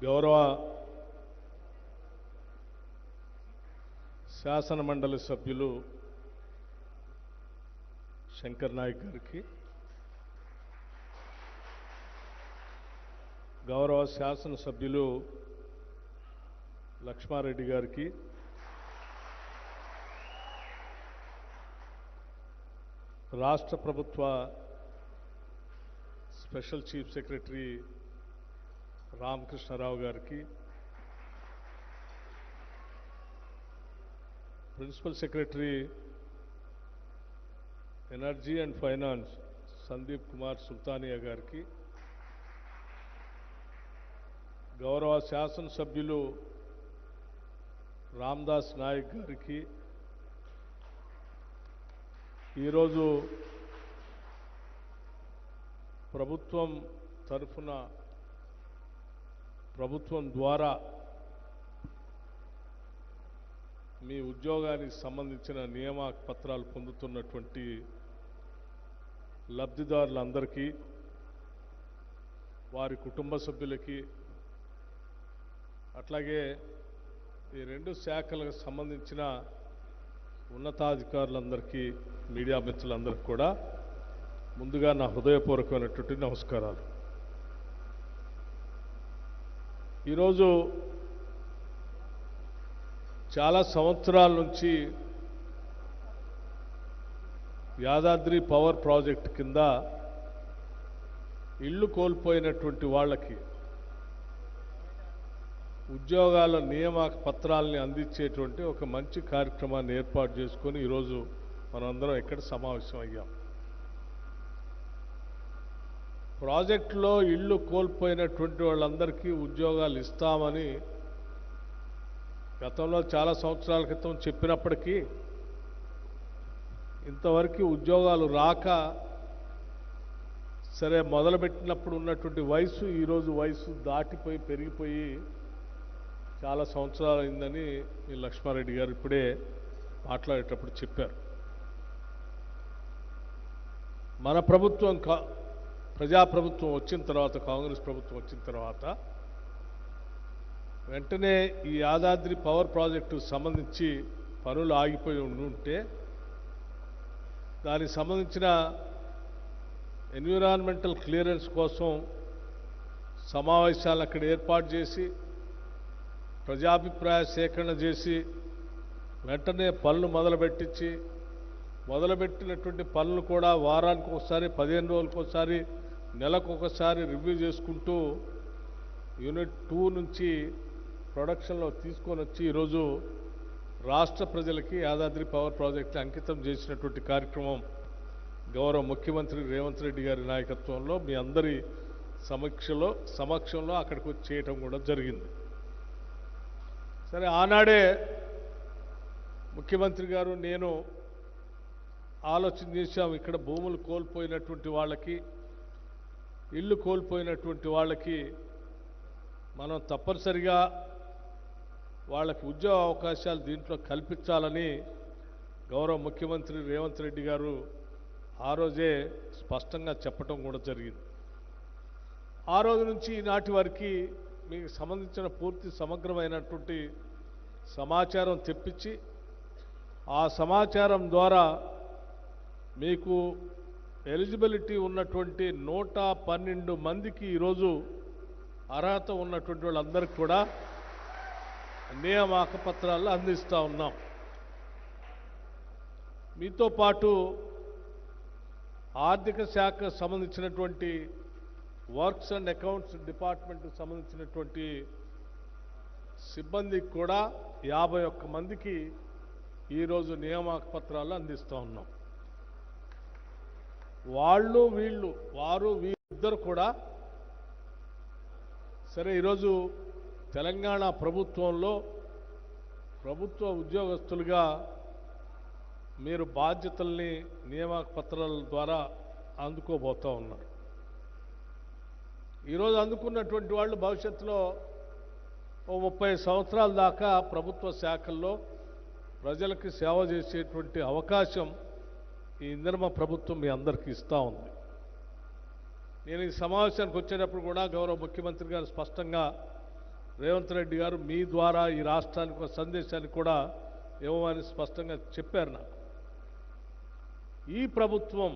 గౌరవ శాసన మండలి సభ్యులు శంకర్ నాయక్ గారికి గౌరవ శాసన సభ్యులు లక్ష్మారెడ్డి గారికి రాష్ట్ర ప్రభుత్వ స్పెషల్ చీఫ్ సెక్రటరీ రామకృష్ణారావు గారికి principal secretary energy and finance Sandeep Kumar Sultania గారికి గౌరవ శాసనసభ్యులు రామ్దాస్ నాయక్ గారికి ఈరోజు ప్రభుత్వం తరఫున ప్రభుత్వం ద్వారా మీ ఉద్యోగానికి సంబంధించిన నియమ పత్రాలు పొందుతున్నటువంటి లబ్ధిదారులందరికీ వారి కుటుంబ సభ్యులకి అట్లాగే ఈ రెండు శాఖలకు సంబంధించిన ఉన్నతాధికారులందరికీ మీడియా మిత్రులందరికీ కూడా ముందుగా నా హృదయపూర్వకమైనటువంటి నమస్కారాలు. ఈరోజు చాలా సంవత్సరాల నుంచి యాదాద్రి పవర్ ప్రాజెక్ట్ కింద ఇల్లు కోల్పోయినటువంటి వాళ్ళకి ఉద్యోగాల నియామక పత్రాలని అందించేటువంటి ఒక మంచి కార్యక్రమాన్ని ఏర్పాటు చేసుకొని ఈరోజు మనందరం ఇక్కడ సమావేశం అయ్యాం ప్రాజెక్టులో ఇళ్ళు కోల్పోయినటువంటి వాళ్ళందరికీ ఉద్యోగాలు ఇస్తామని గతంలో చాలా సంవత్సరాల క్రితం చెప్పినప్పటికీ ఇంతవరకు ఉద్యోగాలు రాక సరే మొదలుపెట్టినప్పుడు ఉన్నటువంటి వయసు ఈరోజు వయసు దాటిపోయి పెరిగిపోయి చాలా సంవత్సరాలు అయిందని మీ లక్ష్మారెడ్డి గారు ఇప్పుడే మాట్లాడేటప్పుడు చెప్పారు. మన ప్రభుత్వం కా ప్రజాప్రభుత్వం వచ్చిన తర్వాత కాంగ్రెస్ ప్రభుత్వం వచ్చిన తర్వాత వెంటనే ఈ యాదాద్రి పవర్ ప్రాజెక్టు సంబంధించి పనులు ఆగిపోయి ఉంటే దానికి సంబంధించిన ఎన్విరాన్మెంటల్ క్లియరెన్స్ కోసం సమావేశాలు అక్కడ ఏర్పాటు చేసి ప్రజాభిప్రాయ సేకరణ చేసి వెంటనే పనులు మొదలుపెట్టించి మొదలుపెట్టినటువంటి పనులు కూడా వారానికి ఒకసారి పదిహేను రోజులకోసారి నెలకు ఒకసారి రివ్యూ చేసుకుంటూ యూనిట్ టూ నుంచి ప్రొడక్షన్లో తీసుకొని వచ్చి ఈరోజు రాష్ట్ర ప్రజలకి యాదాద్రి పవర్ ప్రాజెక్ట్ అంకితం చేసినటువంటి కార్యక్రమం గౌరవ ముఖ్యమంత్రి రేవంత్ రెడ్డి గారి నాయకత్వంలో మీ అందరి సమీక్షలో సమక్షంలో అక్కడికి వచ్చి చేయటం కూడా జరిగింది. సరే ఆనాడే ముఖ్యమంత్రి గారు నేను ఆలోచన చేశాం ఇక్కడ భూములు కోల్పోయినటువంటి వాళ్ళకి ఇల్లు కోల్పోయినటువంటి వాళ్ళకి మనం తప్పనిసరిగా వాళ్ళకి ఉద్యోగ అవకాశాలు దీంట్లో కల్పించాలని గౌరవ ముఖ్యమంత్రి రేవంత్ రెడ్డి గారు ఆ రోజే స్పష్టంగా చెప్పటం కూడా జరిగింది. ఆ రోజు నుంచి ఈనాటి వరకు మీకు సంబంధించిన పూర్తి సమగ్రమైనటువంటి సమాచారం తెప్పించి ఆ సమాచారం ద్వారా మీకు ఎలిజిబిలిటీ ఉన్నటువంటి నూట పన్నెండు మందికి ఈరోజు అర్హత ఉన్నటువంటి వాళ్ళందరికీ కూడా నియామక పత్రాలు అందిస్తూ ఉన్నాం. మీతో పాటు ఆర్థిక శాఖకు సంబంధించినటువంటి వర్క్స్ అండ్ అకౌంట్స్ డిపార్ట్మెంట్కి సంబంధించినటువంటి సిబ్బందికి కూడా యాభై ఒక్క మందికి ఈరోజు నియామక పత్రాలు అందిస్తూ ఉన్నాం. వాళ్ళు వీళ్ళు వారు వీరిద్దరు కూడా సరే ఈరోజు తెలంగాణ ప్రభుత్వంలో ప్రభుత్వ ఉద్యోగస్తులుగా మీరు బాధ్యతల్ని నియామక పత్రాల ద్వారా అందుకోబోతూ ఉన్నారు. ఈరోజు అందుకున్నటువంటి వాళ్ళు భవిష్యత్తులో ఓ ముప్పై సంవత్సరాల దాకా ప్రభుత్వ శాఖల్లో ప్రజలకి సేవ చేసేటువంటి అవకాశం ఈ ఇందిరమ ప్రభుత్వం మీ అందరికీ ఇస్తూ ఉంది. నేను ఈ సమావేశానికి వచ్చేటప్పుడు కూడా గౌరవ ముఖ్యమంత్రి గారు స్పష్టంగా రేవంత్ రెడ్డి గారు మీ ద్వారా ఈ రాష్ట్రానికి ఒక సందేశాన్ని కూడా ఇవ్వమని స్పష్టంగా చెప్పారు నాకు. ఈ ప్రభుత్వం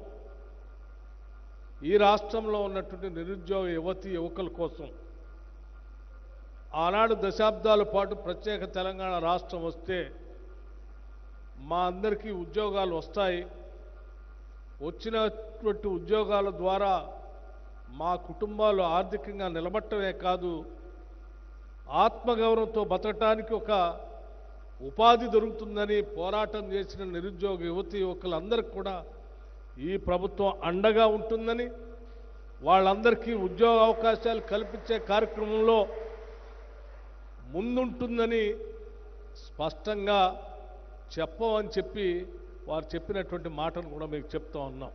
ఈ రాష్ట్రంలో ఉన్నటువంటి నిరుద్యోగ యువతి యువకుల కోసం ఆనాడు దశాబ్దాల పాటు ప్రత్యేక తెలంగాణ రాష్ట్రం వస్తే మా అందరికీ ఉద్యోగాలు వస్తాయి. వచ్చినటువంటి ఉద్యోగాల ద్వారా మా కుటుంబాలు ఆర్థికంగా నిలబట్టమే కాదు ఆత్మగౌరవంతో బతకటానికి ఒక ఉపాధి దొరుకుతుందని పోరాటం చేసిన నిరుద్యోగ యువతి యువకులందరికీ కూడా ఈ ప్రభుత్వం అండగా ఉంటుందని వాళ్ళందరికీ ఉద్యోగ అవకాశాలు కల్పించే కార్యక్రమంలో ముందుంటుందని స్పష్టంగా చెప్పమని చెప్పి వారు చెప్పినటువంటి మాటను కూడా మీకు చెప్తా ఉన్నాం.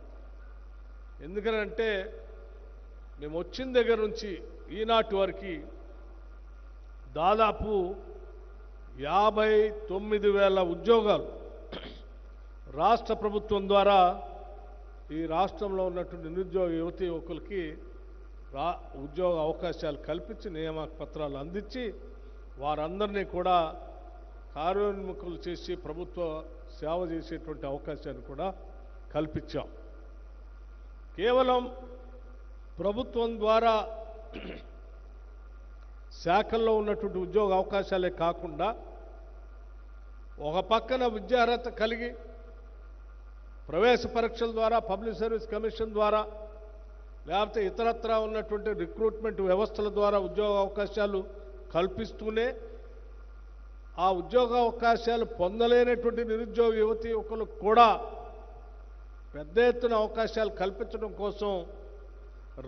ఎందుకనంటే మేము వచ్చిన దగ్గర నుంచి ఈనాటి వరకు దాదాపు యాభై తొమ్మిది వేల ఉద్యోగాలు రాష్ట్ర ప్రభుత్వం ద్వారా ఈ రాష్ట్రంలో ఉన్నటువంటి నిరుద్యోగ యువతి యువకులకి రా ఉద్యోగ అవకాశాలు కల్పించి నియామక పత్రాలు అందించి వారందరినీ కూడా కార్యోన్ముఖులు చేసి ప్రభుత్వ సేవ చేసేటువంటి అవకాశాన్ని కూడా కల్పించాం. కేవలం ప్రభుత్వం ద్వారా శాఖల్లో ఉన్నటువంటి ఉద్యోగ అవకాశాలే కాకుండా ఒక పక్కన విద్యార్హత కలిగి ప్రవేశ పరీక్షల ద్వారా పబ్లిక్ సర్వీస్ కమిషన్ ద్వారా లేకపోతే ఇతరత్రా ఉన్నటువంటి రిక్రూట్మెంట్ వ్యవస్థల ద్వారా ఉద్యోగ అవకాశాలు కల్పిస్తూనే ఆ ఉద్యోగ అవకాశాలు పొందలేనటువంటి నిరుద్యోగ యువతి యువకులకు కూడా పెద్ద ఎత్తున అవకాశాలు కల్పించడం కోసం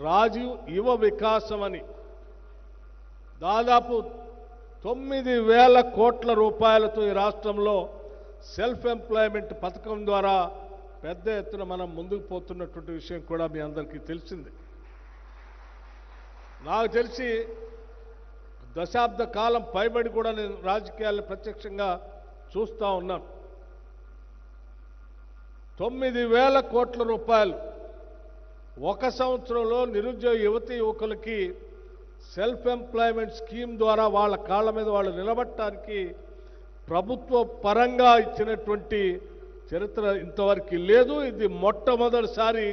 రాజీవ్ యువ వికాసం అని దాదాపు తొమ్మిది వేల కోట్ల రూపాయలతో ఈ రాష్ట్రంలో సెల్ఫ్ ఎంప్లాయ్మెంట్ పథకం ద్వారా పెద్ద ఎత్తున మనం ముందుకు పోతున్నటువంటి విషయం కూడా మీ అందరికీ తెలిసింది. నాకు తెలిసి దశాబ్ద కాలం పైబడి కూడా నేను రాజకీయాలను ప్రత్యక్షంగా చూస్తూ ఉన్నాను. తొమ్మిది వేల కోట్ల రూపాయలు. ఒక సంవత్సరంలో నిరుద్యోగ యువతి యువకులకి సెల్ఫ్ ఎంప్లాయ్మెంట్ స్కీమ్ ద్వారా వాళ్ళ కాళ్ళ మీద వాళ్ళు నిలబట్టడానికి ప్రభుత్వ పరంగా ఇచ్చినటువంటి చరిత్ర ఇంతవరకు లేదు. ఇది మొట్టమొదటిసారి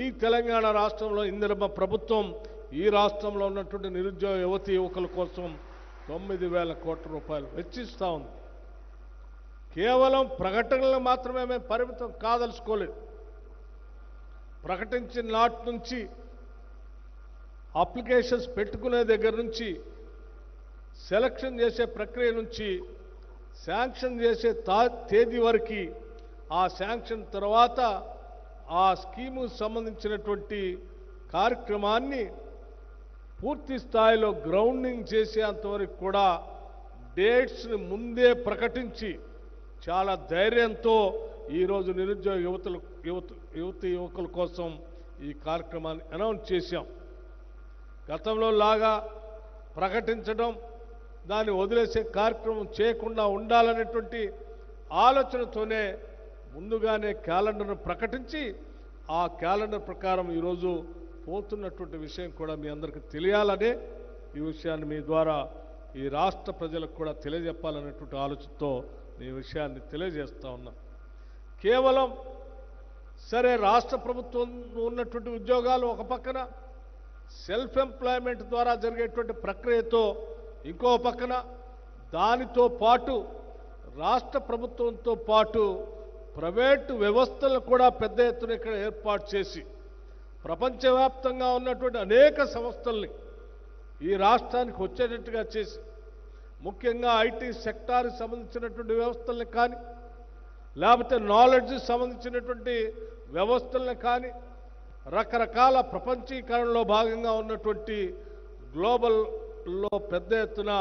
ఈ తెలంగాణ రాష్ట్రంలో ఇందిరమ్మ ప్రభుత్వం ఈ రాష్ట్రంలో ఉన్నటువంటి నిరుద్యోగ యువతి యువకుల కోసం తొమ్మిది వేల కోట్ల రూపాయలు వెచ్చిస్తూ ఉంది. కేవలం ప్రకటనలు మాత్రమే మేము పరిమితం కాదలుచుకోలేదు. ప్రకటించిన నాటి నుంచి అప్లికేషన్స్ పెట్టుకునే దగ్గర నుంచి సెలక్షన్ చేసే ప్రక్రియ నుంచి శాంక్షన్ చేసే తా తేదీ వరకు ఆ శాంక్షన్ తర్వాత ఆ స్కీము సంబంధించినటువంటి కార్యక్రమాన్ని పూర్తి స్థాయిలో గ్రౌండింగ్ చేసేంతవరకు కూడా డేట్స్ని ముందే ప్రకటించి చాలా ధైర్యంతో ఈరోజు నిరుద్యోగ యువతులు యువత యువతి యువకుల కోసం ఈ కార్యక్రమాన్ని అనౌన్స్ చేశాం. గతంలో లాగా ప్రకటించడం దాన్ని వదిలేసే కార్యక్రమం చేయకుండా ఉండాలనేటువంటి ఆలోచనతోనే ముందుగానే క్యాలెండర్ను ప్రకటించి ఆ క్యాలెండర్ ప్రకారం ఈరోజు పోతున్నటువంటి విషయం కూడా మీ అందరికీ తెలియాలనే ఈ విషయాన్ని మీ ద్వారా ఈ రాష్ట్ర ప్రజలకు కూడా తెలియజెప్పాలనేటువంటి ఆలోచనతో ఈ విషయాన్ని తెలియజేస్తూ ఉన్నా. కేవలం సరే రాష్ట్ర ప్రభుత్వం ఉన్నటువంటి ఉద్యోగాలు ఒక పక్కన సెల్ఫ్ ఎంప్లాయ్మెంట్ ద్వారా జరిగేటువంటి ప్రక్రియతో ఇంకో పక్కన దానితో పాటు రాష్ట్ర ప్రభుత్వంతో పాటు ప్రైవేటు వ్యవస్థలు కూడా పెద్ద ఎత్తున ఇక్కడ ఏర్పాటు చేసి ప్రపంచవ్యాప్తంగా ఉన్నటువంటి అనేక సంస్థల్ని ఈ రాష్ట్రానికి వచ్చేటట్టుగా చేసి ముఖ్యంగా ఐటీ సెక్టార్కి సంబంధించినటువంటి వ్యవస్థల్ని కానీ లేకపోతే నాలెడ్జ్ సంబంధించినటువంటి వ్యవస్థల్ని కానీ రకరకాల ప్రపంచీకరణలో భాగంగా ఉన్నటువంటి గ్లోబల్లో పెద్ద ఎత్తున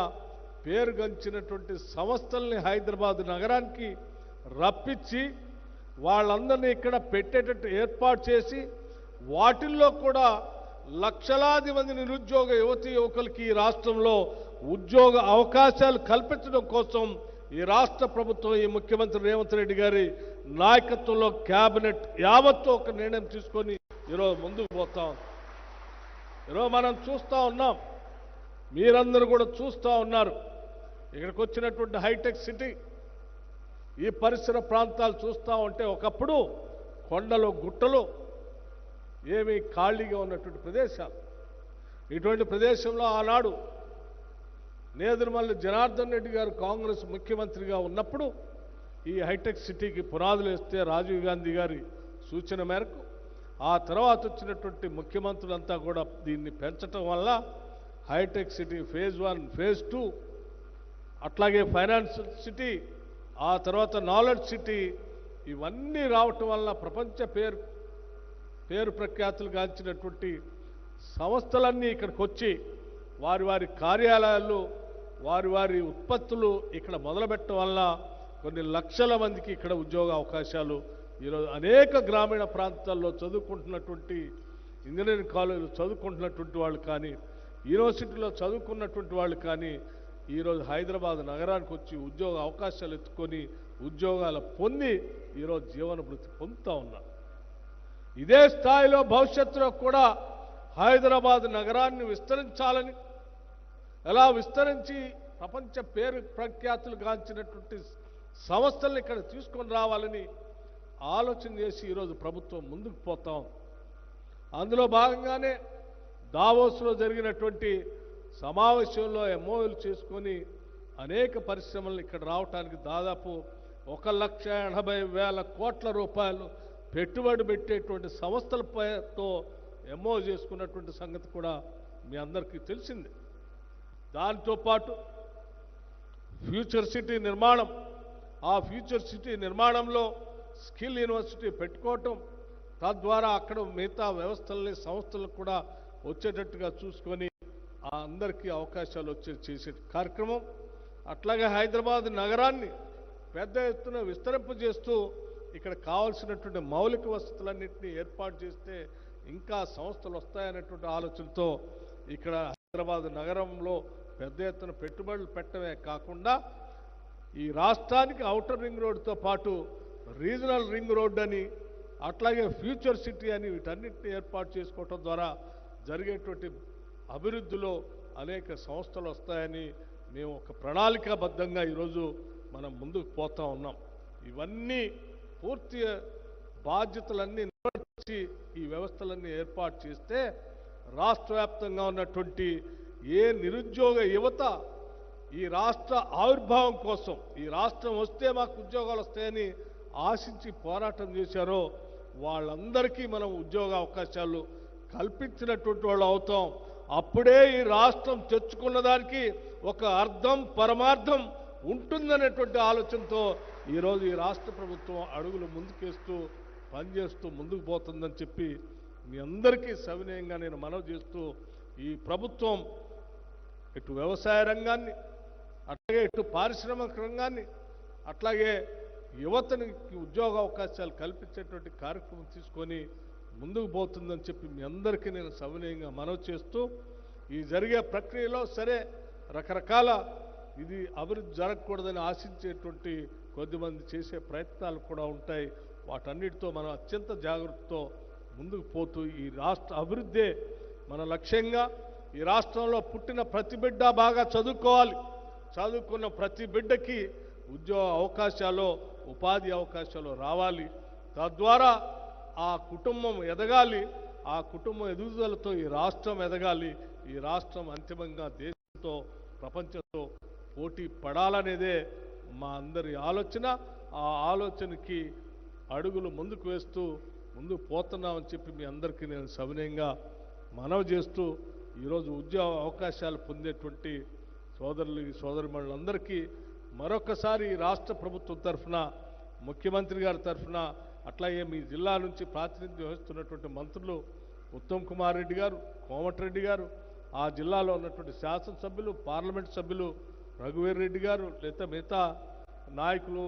పేరుగంచినటువంటి సంస్థల్ని హైదరాబాద్ నగరానికి రప్పించి వాళ్ళందరినీ ఇక్కడ పెట్టేటట్టు ఏర్పాటు చేసి వాటిల్లో కూడా లక్షలాది మంది నిరుద్యోగ యువతి యువకులకి ఈ రాష్ట్రంలో ఉద్యోగ అవకాశాలు కల్పించడం కోసం ఈ రాష్ట్ర ప్రభుత్వం ఈ ముఖ్యమంత్రి రేవంత్ రెడ్డి గారి నాయకత్వంలో కేబినెట్ యావత్తు ఒక నిర్ణయం తీసుకొని ఈరోజు ముందుకు పోతా ఈరోజు మనం చూస్తూ ఉన్నాం. మీరందరూ కూడా చూస్తూ ఉన్నారు. ఇక్కడికి వచ్చినటువంటి హైటెక్ సిటీ ఈ పరిసర ప్రాంతాలు చూస్తూ ఉంటే ఒకప్పుడు కొండలు గుట్టలు ఏమీ ఖాళీగా ఉన్నటువంటి ప్రదేశాలు ఇటువంటి ప్రదేశంలో ఆనాడు నేదురుమల్లి జనార్దన్ రెడ్డి గారు కాంగ్రెస్ ముఖ్యమంత్రిగా ఉన్నప్పుడు ఈ హైటెక్ సిటీకి పునాదులు వేస్తే రాజీవ్ గాంధీ గారి సూచన మేరకు ఆ తర్వాత వచ్చినటువంటి ముఖ్యమంత్రులంతా కూడా దీన్ని పెంచటం వల్ల hitech City phase one phase two అట్లాగే ఫైనాన్స్ సిటీ ఆ తర్వాత నాలెడ్జ్ సిటీ ఇవన్నీ రావటం వల్ల ప్రపంచ పేరు పేరు ప్రఖ్యాతులు గాంచినటువంటి సంస్థలన్నీ ఇక్కడికి వచ్చి వారి వారి కార్యాలయాలు వారి వారి ఉత్పత్తులు ఇక్కడ మొదలుపెట్టడం వల్ల కొన్ని లక్షల మందికి ఇక్కడ ఉద్యోగ అవకాశాలు ఈరోజు అనేక గ్రామీణ ప్రాంతాల్లో చదువుకుంటున్నటువంటి ఇంజనీరింగ్ కాలేజీలు చదువుకుంటున్నటువంటి వాళ్ళు కానీ యూనివర్సిటీలో చదువుకున్నటువంటి వాళ్ళు కానీ ఈరోజు హైదరాబాద్ నగరానికి వచ్చి ఉద్యోగ అవకాశాలు ఎత్తుకొని ఉద్యోగాలు పొంది ఈరోజు జీవన వృత్తి పొందుతూ ఉన్నారు. ఇదే స్థాయిలో భవిష్యత్తులో కూడా హైదరాబాద్ నగరాన్ని విస్తరించాలని ఎలా విస్తరించి ప్రపంచ పేరు ప్రఖ్యాతులు గాంచినటువంటి సంస్థల్ని ఇక్కడ తీసుకొని రావాలని ఆలోచన చేసి ఈరోజు ప్రభుత్వం ముందుకు పోతాం. అందులో భాగంగానే దావోస్లో జరిగినటువంటి సమావేశంలో ఎంఓఎలు చేసుకొని అనేక పరిశ్రమలు ఇక్కడ రావటానికి దాదాపు ఒక లక్ష ఎనభై వేల కోట్ల రూపాయలు పెట్టుబడి పెట్టేటువంటి సంస్థలతో ఎంఓ చేసుకున్నటువంటి సంగతి కూడా మీ అందరికీ తెలిసింది. దాంతో పాటు ఫ్యూచర్ సిటీ నిర్మాణం ఆ ఫ్యూచర్ సిటీ నిర్మాణంలో స్కిల్ యూనివర్సిటీ పెట్టుకోవటం తద్వారా అక్కడ మిగతా వ్యవస్థల్ని సంస్థలకు కూడా వచ్చేటట్టుగా చూసుకొని ఆ అందరికీ అవకాశాలు వచ్చే చేసే కార్యక్రమం. అట్లాగే హైదరాబాద్ నగరాన్ని పెద్ద ఎత్తున విస్తరింపజేస్తూ ఇక్కడ కావాల్సినటువంటి మౌలిక వసతులన్నింటినీ ఏర్పాటు చేస్తే ఇంకా సంస్థలు వస్తాయనేటువంటి ఆలోచనతో ఇక్కడ హైదరాబాద్ నగరంలో పెద్ద ఎత్తున పెట్టుబడులు పెట్టడమే కాకుండా ఈ రాష్ట్రానికి అవుటర్ రింగ్ రోడ్తో పాటు రీజనల్ రింగ్ రోడ్ అని అట్లాగే ఫ్యూచర్ సిటీ అని వీటన్నిటిని ఏర్పాటు చేసుకోవటం ద్వారా జరిగేటువంటి అభివృద్ధిలో అనేక సంస్థలు వస్తాయని మేము ఒక ప్రణాళికాబద్ధంగా ఈరోజు మనం ముందుకు పోతా ఉన్నాం. ఇవన్నీ పూర్తి బాధ్యతలన్నీ నిర్వర్తించి ఈ వ్యవస్థలన్నీ ఏర్పాటు చేస్తే రాష్ట్ర వ్యాప్తంగా ఉన్నటువంటి ఏ నిరుద్యోగ యువత ఈ రాష్ట్ర ఆవిర్భావం కోసం ఈ రాష్ట్రం వస్తే మాకు ఉద్యోగాలు వస్తాయని ఆశించి పోరాటం చేశారో వాళ్ళందరికీ మనం ఉద్యోగ అవకాశాలు కల్పించినటువంటి వాళ్ళు అవుతాం. అప్పుడే ఈ రాష్ట్రం తెచ్చుకున్న దానికి ఒక అర్థం పరమార్థం ఉంటుందనేటువంటి ఆలోచనతో ఈరోజు ఈ రాష్ట్ర ప్రభుత్వం అడుగులు ముందుకేస్తూ పనిచేస్తూ ముందుకు పోతుందని చెప్పి మీ అందరికీ సవినయంగా నేను మనవి చేస్తూ ఈ ప్రభుత్వం ఇటు వ్యవసాయ రంగాన్ని అట్లాగే ఇటు పారిశ్రామిక రంగాన్ని అట్లాగే యువతనికి ఉద్యోగ అవకాశాలు కల్పించేటువంటి కార్యక్రమం తీసుకొని ముందుకు పోతుందని చెప్పి మీ అందరికీ నేను సవినయంగా మనవి చేస్తూ ఈ జరిగే ప్రక్రియలో సరే రకరకాల ఇది అభివృద్ధి జరగకూడదని ఆశించేటువంటి కొద్దిమంది చేసే ప్రయత్నాలు కూడా ఉంటాయి. వాటన్నిటితో మనం అత్యంత జాగ్రత్తతో ముందుకు పోతూ ఈ రాష్ట్ర అభివృద్ధే మన లక్ష్యంగా ఈ రాష్ట్రంలో పుట్టిన ప్రతి బిడ్డ బాగా చదువుకోవాలి. చదువుకున్న ప్రతి బిడ్డకి ఉద్యోగ అవకాశాలు ఉపాధి అవకాశాలు రావాలి. తద్వారా ఆ కుటుంబం ఎదగాలి. ఆ కుటుంబం ఎదుగుదలతో ఈ రాష్ట్రం ఎదగాలి. ఈ రాష్ట్రం అంతిమంగా దేశంతో ప్రపంచంతో పోటీ పడాలనేదే మా అందరి ఆలోచన. ఆ ఆలోచనకి అడుగులు ముందుకు వేస్తూ ముందుకు పోతున్నామని చెప్పి మీ అందరికీ నేను సవినయంగా మనవి చేస్తూ ఈరోజు ఉద్యోగ అవకాశాలు పొందేటువంటి సోదరులు సోదరిమణులందరికీ మరొకసారి రాష్ట్ర ప్రభుత్వం తరఫున ముఖ్యమంత్రి గారి తరఫున అట్లాగే మీ జిల్లా నుంచి ప్రాతినిధ్యం వహిస్తున్నటువంటి మంత్రులు ఉత్తమ్ కుమార్ రెడ్డి గారు కోమటిరెడ్డి గారు ఆ జిల్లాలో ఉన్నటువంటి శాసనసభ్యులు పార్లమెంట్ సభ్యులు రఘువీర్ రెడ్డి గారు లేదా మిగతా నాయకులు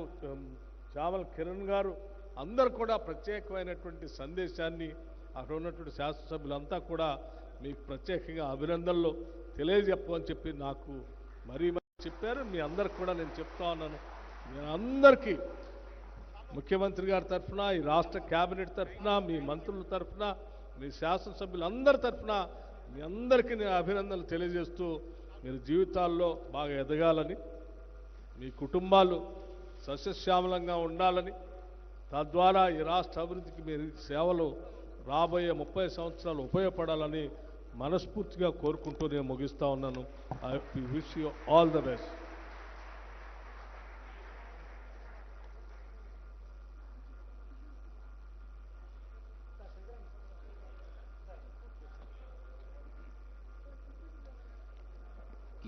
చావల్ కిరణ్ గారు అందరు కూడా ప్రత్యేకమైనటువంటి సందేశాన్ని అక్కడ ఉన్నటువంటి శాసనసభ్యులంతా కూడా మీకు ప్రత్యేకంగా అభినందనలు తెలియజెప్పమని చెప్పి నాకు మరీ చెప్పారు. మీ అందరికి కూడా నేను చెప్తా ఉన్నాను. నేను అందరికీ ముఖ్యమంత్రి గారి తరఫున ఈ రాష్ట్ర కేబినెట్ తరఫున మీ మంత్రుల తరఫున మీ శాసనసభ్యులందరి తరఫున మీ అందరికీ నేను అభినందనలు తెలియజేస్తూ మీరు జీవితాల్లో బాగా ఎదగాలని మీ కుటుంబాలు సస్యశ్యామలంగా ఉండాలని తద్వారా ఈ రాష్ట్ర అభివృద్ధికి మీరు సేవలు రాబోయే ముప్పై సంవత్సరాలు ఉపయోగపడాలని మనస్ఫూర్తిగా కోరుకుంటూ నేను ముగిస్తా ఉన్నాను. I wish you all the best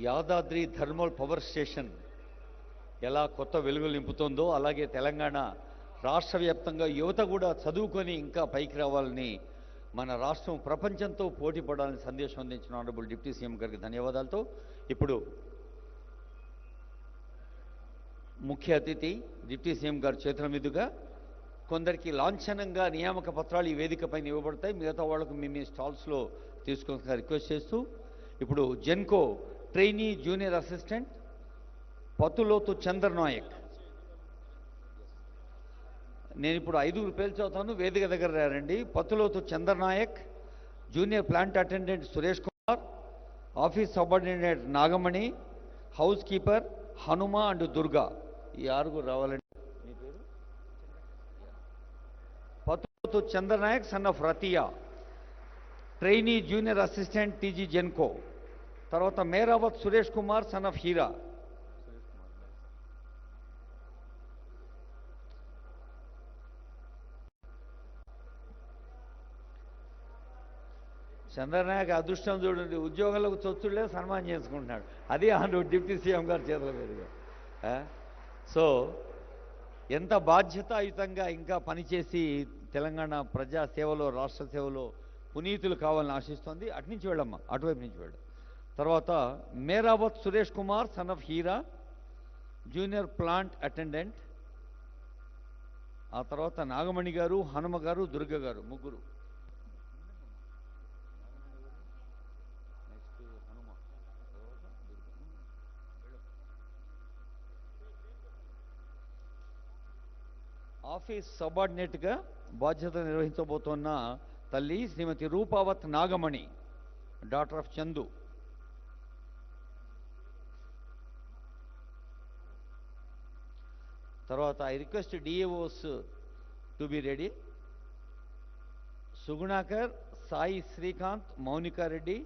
Yadadri thermal power station ఎలా కొత్త వెలుగులు నింపుతుందో అలాగే తెలంగాణ రాష్ట్ర వ్యాప్తంగా యువత కూడా చదువుకొని ఇంకా పైకి రావాలని మన రాష్ట్రం ప్రపంచంతో పోటీ పడాలని సందేశం అందించిన ఆనరబుల్ డిప్యూటీ సీఎం గారికి ధన్యవాదాలతో ఇప్పుడు ముఖ్య అతిథి డిప్యూటీ సీఎం గారు చేతుల మీదుగా కొందరికి లాంఛనంగా నియామక పత్రాలు ఈ వేదికపైన ఇవ్వబడతాయి. మిగతా వాళ్ళకు మీ మీ స్టాల్స్లో తీసుకొని రిక్వెస్ట్ చేస్తూ ఇప్పుడు GENCO trainee junior assistant Patuloth Chandranayak నేను ఇప్పుడు ఐదుగురు పేరు చదువుతాను వేదిక దగ్గర రండి. Patuloth Chandranayak junior plant attendant Suresh Kumar office subordinate Nagamani house keeper Hanuma and Durga. ఈ ఆరుగురు రావాలండి. మీ పేరు? Patuloth Chandranayak son of Ratiya trainee junior assistant TG GENCO తర్వాత మేరావత్ సురేష్ కుమార్ సన్ ఆఫ్ హీరా. చంద్రనాయక్ అదృష్టం చూడండి. ఉద్యోగాలకు చొచ్చులే సన్మానం చేసుకుంటున్నాడు. అది ఆంధ్ర డిప్యూటీ సీఎం గారి చేతుల మీదుగా. సో ఎంత బాధ్యతాయుతంగా ఇంకా పనిచేసి తెలంగాణ ప్రజా సేవలో రాష్ట్ర సేవలో పునీతులు కావాలని ఆశిస్తోంది. అటు నుంచి వెళ్ళమ్మా. అటువైపు నుంచి వెళ్ళు. తర్వాత Meravath Suresh Kumar son of Heera junior plant attendant ఆ తర్వాత నాగమణి గారు హనుమ గారు దుర్గ గారు ముగ్గురు. ఆఫీస్ సబార్డినేట్గా బాధ్యత నిర్వహించబోతోన్న తల్లి శ్రీమతి రూపావత్ నాగమణి డాక్టర్ ఆఫ్ చందు. తర్వాత I request DAOs to be ready Sugunakar Sai Srikanth Mounika Reddy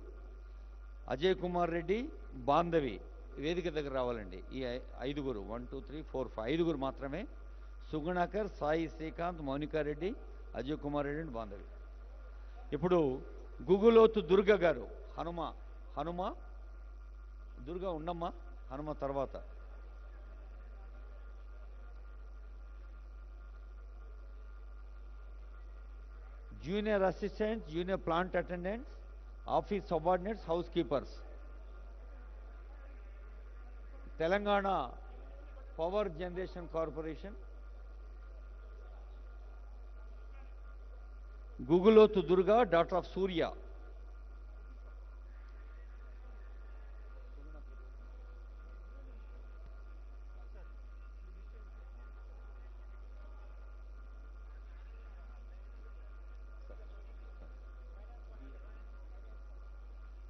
Ajay Kumar Reddy Bandhavi వేదిక దగ్గర రావాలండి. ఈ ఐ- ఐదుగురు one two three four five ఐదుగురు మాత్రమే. సుగుణాకర్ సాయి శ్రీకాంత్ మౌనికా రెడ్డి అజయ్ కుమార్ రెడ్డి అండ్ బాంధవి ఇప్పుడు గుగులోతు దుర్గ గారు హనుమ హనుమ దుర్గ ఉండమ్మా హనుమ తర్వాత junior assistant junior plant attendants office subordinates house keepers Telangana power generation corporation Guguloth Durga daughter of Surya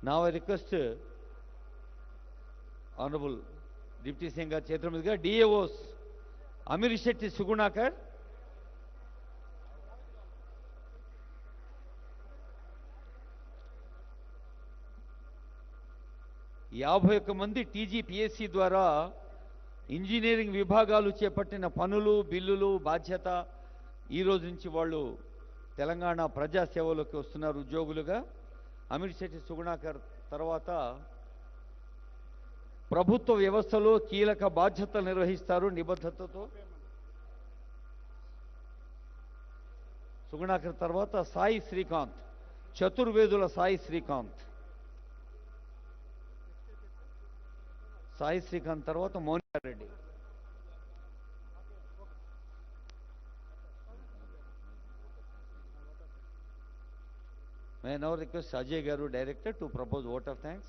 నా రిక్వెస్ట్ ఆనరబుల్ డిప్యూటీ సింగ్ గారి చేతుల మీదుగా డిఏఓస్ అమీర్ శెట్టి సుగుణాకర్ యాభై ఒక్క మంది టీజీపీఎస్సీ ద్వారా ఇంజనీరింగ్ విభాగాలు చేపట్టిన పనులు బిల్లులు బాధ్యత ఈ రోజు నుంచి వాళ్ళు తెలంగాణ ప్రజాసేవలోకి వస్తున్నారు ఉద్యోగులుగా. అమీర్ శెట్టి సుగుణాకర్ తర్వాత ప్రభుత్వ వ్యవస్థలో కీలక బాధ్యతలు నిర్వహిస్తారు నిబద్ధతతో. సుగుణాకర్ తర్వాత సాయి శ్రీకాంత్ చతుర్వేదుల సాయి శ్రీకాంత్. సాయి శ్రీకాంత్ తర్వాత Monika Reddy. May I now request Sajay Garu, Director, to propose vote of thanks.